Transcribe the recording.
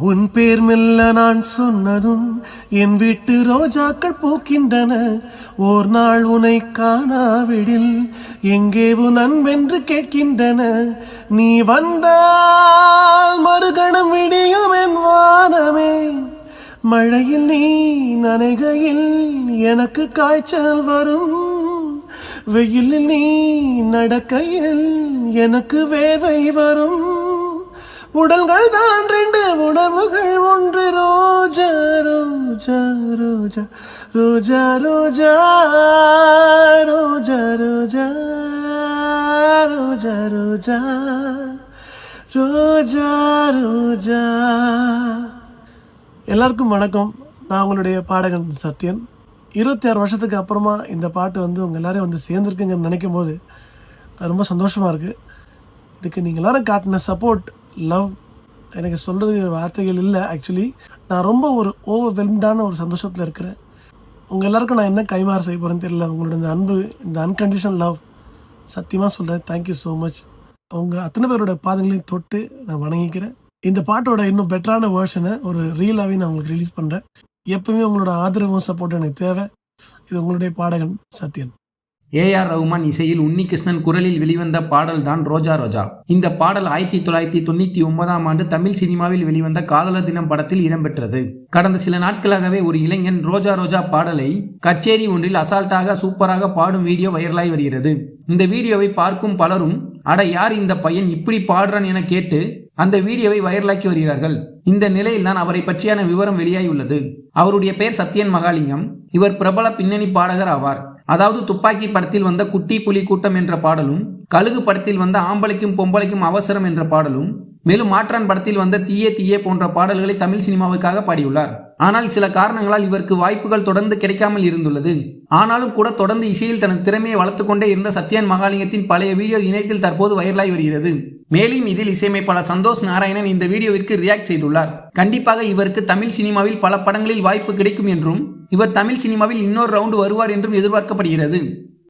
உன் பேர் மெல்ல நான் சொன்னதும் என் வீட்டு ரோஜாக்கள் பூக்கின்றன. ஓர் நாள் உனை காணாவிடில் எங்கே உன் அன்பென்று கேட்கின்றன. நீ வந்தால் மறுகணம் விடியும் என் வானமே. மழையில் நீ நனைகையில் எனக்கு காய்ச்சல் வரும். வெயிலில் நீ நடக்கையில் எனக்கு வேவை வரும். உடல்கள் தான் ரெண்டு உணர்வுகள் ஒன்று ரோஜா ரோஜா ரோஜா ரோஜா ரோஜா ரோஜா ரோஜா ரோஜா ரோஜா ரோஜா ரோஜா எல்லாருக்கும் வணக்கம் நான் உங்களுடைய பாடகன் சத்யன் இருபத்தி ஆறு வருஷத்துக்கு அப்புறமா இந்த பாட்டு வந்து உங்கள் எல்லோரும் வந்து சேர்ந்துருக்குங்கன்னு நினைக்கும் போது அது ரொம்ப சந்தோஷமாக இருக்குது இதுக்கு நீங்கள் எல்லாரும் காட்டின சப்போர்ட் லவ். எனக்கு சொல்கிறதுக்கு வார்த்தைகள் இல்லை ஆக்சுவலி நான் ரொம்ப ஒரு ஓவர்வெல்ம்டான ஒரு சந்தோஷத்தில் இருக்கிறேன். உங்கள் எல்லாருக்கும் நான் என்ன கைமாறு செய்ய போகிறேன்னு தெரியல. உங்களோட இந்த அன்பு இந்த அன்கண்டிஷன் லவ் சத்தியமாக சொல்கிறேன் தேங்க்யூ ஸோ மச் அவங்க அத்தனை பேரோட பாதங்களையும் தொட்டு நான் வணங்கிக்கிறேன். இந்த பாட்டோட இன்னும் பெட்டரான வேர்ஷனை ஒரு ரீலாகவே நான் உங்களுக்கு ரிலீஸ் பண்ணுறேன் எப்பவுமே உங்களோட ஆதரவும் சப்போர்ட் எனக்கு தேவை. இது உங்களுடைய பாடகன் சத்யன். ஏஆர் ரவுமான் இசையில் உன்னிகிருஷ்ணன் குரலில் வெளிவந்த பாடல் தான் ரோஜா ரோஜா. இந்த பாடல் ஆயிரத்தி தொள்ளாயிரத்தி தொண்ணூற்றி ஒன்பதாம் ஆண்டு தமிழ் சினிமாவில் வெளிவந்த காதலர் தினம் படத்தில் இடம்பெற்றது. கடந்த சில நாட்களாகவே ஒரு இளைஞன் ரோஜா ரோஜா பாடலை கச்சேரி ஒன்றில் அசால்ட்டாக சூப்பராக பாடும் வீடியோ வைரலாகி வருகிறது. இந்த வீடியோவை பார்க்கும் பலரும் அட யார் இந்த பையன் இப்படி பாடுறான் என கேட்டு அந்த வீடியோவை வைரலாக்கி வருகிறார்கள். இந்த நிலையில் தான் அவரை பற்றியான விவரம் வெளியாகியுள்ளது அவருடைய பெயர் சத்யன் மகாலிங்கம். இவர் பிரபல பின்னணி பாடகர் ஆவார். அதாவது துப்பாக்கி படத்தில் வந்த குட்டி புலி கூட்டம் என்ற பாடலும் கழுகு படத்தில் வந்த ஆம்பளைக்கும் பொம்பளைக்கும் அவசரம் என்ற பாடலும் மேலும் மாற்றான் படத்தில் வந்த தீயே தீயே போன்ற பாடல்களை தமிழ் சினிமாவுக்காக பாடியுள்ளார். ஆனால் சில காரணங்களால் இவருக்கு வாய்ப்புகள் தொடர்ந்து கிடைக்காமல் இருந்துள்ளது. ஆனாலும் கூட தொடர்ந்து இசையில் தனது திறமையை வளர்த்துக் கொண்டே இருந்த சத்யான் மகாலிங்கத்தின் பழைய வீடியோ இணையத்தில் தற்போது வைரலாகி வருகிறது. மேலும் இதில் இசையமைப்பாளர் சந்தோஷ் நாராயணன் இந்த வீடியோவிற்கு ரியாக்ட் செய்துள்ளார். கண்டிப்பாக இவருக்கு தமிழ் சினிமாவில் பல படங்களில் வாய்ப்பு கிடைக்கும் என்றும் இவர் தமிழ் சினிமாவில் இன்னொரு ரவுண்டு வருவார் என்றும் எதிர்பார்க்கப்படுகிறது.